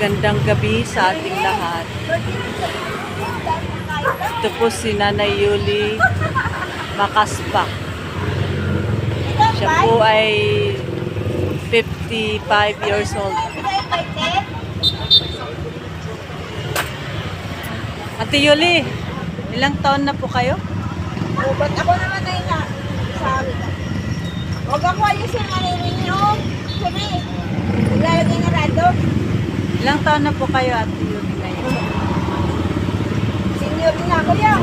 Magandang gabi sa ating lahat. Ito po si Nanay Yuli Makaspak. Siya po ay 55 years old. Ate Yuli, ilang taon na po kayo? Oh, ba't ako naman ay na sabi ka? Huwag ako alisin ang ninyo. Sabi, naglalagay na rado. Ilang taon na po kayo, Ate Yuli, ngayon? Senior na ako yan.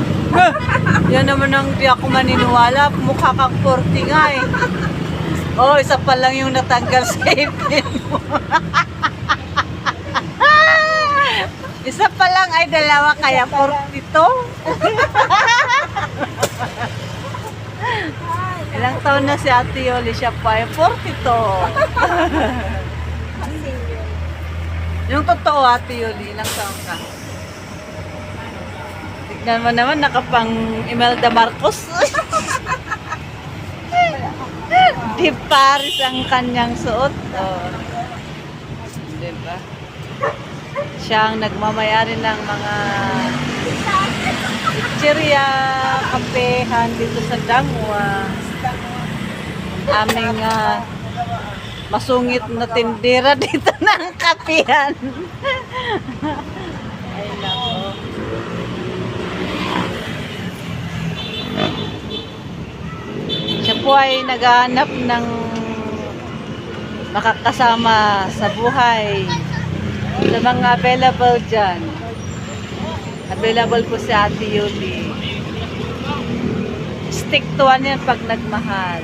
Yan naman ang di ako maniniwala. Mukha kang 40 nga eh. Oh, isa pa lang yung natanggal sa ipin mo. isa pa lang ay dalawa kaya 42. Ilang taon na si Ate Yoli siya pa ay 42. Yung totoo Ate Yoli, ilang taon ka? Tignan mo naman, nakapang Imelda Marcos. Di Paris ang kanyang suot. Oh. Di ba? Siya ang nagmamayari ng mga chicheria, kapehan dito sa Dangwa. Aming ah, masungit na tindera dito ng kapehan. Ay nako. Siya po ay naghahanap ng makakasama sa buhay sa mga available dyan. Available po si Ate Yuli. Stick to one yan pag nagmahal.